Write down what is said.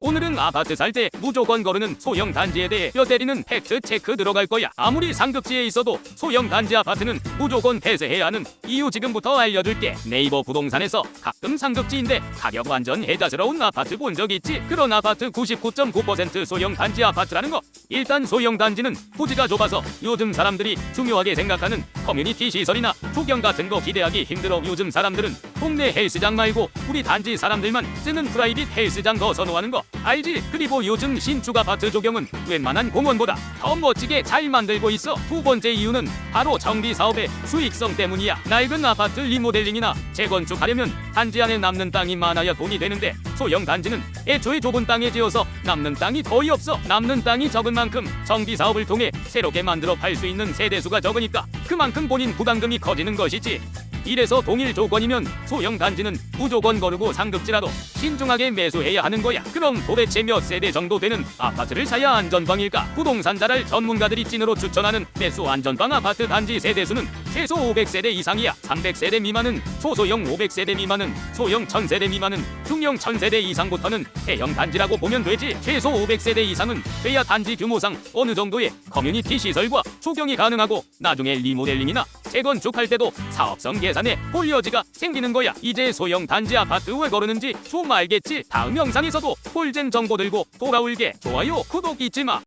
오늘은 아파트 살 때 무조건 거르는 소형 단지에 대해 뼈때리는 팩트 체크 들어갈 거야. 아무리 상급지에 있어도 소형 단지 아파트는 무조건 폐쇄해야 하는 이유 지금부터 알려줄게. 네이버 부동산에서 가끔 상급지인데 가격 완전 혜자스러운 아파트 본 적 있지? 그런 아파트 99.9% 소형 단지 아파트라는 거. 일단 소형 단지는 부지가 좁아서 요즘 사람들이 중요하게 생각하는 커뮤니티 시설이나 조경 같은 거 기대하기 힘들어 요즘 사람들은 동네 헬스장 말고 우리 단지 사람들만 쓰는 프라이빗 헬스장 더 선호하는 거 알지? 그리고 요즘 신축 아파트 조경은 웬만한 공원보다 더 멋지게 잘 만들고 있어. 두 번째 이유는 바로 정비 사업의 수익성 때문이야. 낡은 아파트 리모델링이나 재건축하려면 단지 안에 남는 땅이 많아야 돈이 되는데 소형 단지는 애초에 좁은 땅에 지어서 남는 땅이 거의 없어. 남는 땅이 적은 만큼 정비 사업을 통해 새롭게 만들어 팔 수 있는 세대수가 적으니까 그만큼 본인 부담금이 커지는 것이지 이래서 동일 조건이면 소형 단지는 무조건 거르고 상급지라도 신중하게 매수해야 하는 거야. 그럼 도대체 몇 세대 정도 되는 아파트를 사야 안전방일까? 부동산 잘할 전문가들이 찐으로 추천하는 매수 안전방 아파트 단지 세대수는 최소 500세대 이상이야. 300세대 미만은 소소형 500세대 미만은 소형 1000세대 미만은 중형 1000세대 이상부터는 대형 단지라고 보면 되지. 최소 500세대 이상은 돼야 단지 규모상 어느 정도의 커뮤니티 시설과 조경이 가능하고 나중에 리모델링이나 재건축할 때도 사업성 계산에 폴리어지가 생기는 거야. 이제 소형 단지 아파트 왜 거르는지 좀 알겠지? 다음 영상에서도 폴젠 정보 들고 돌아올게. 좋아요, 구독 잊지 마.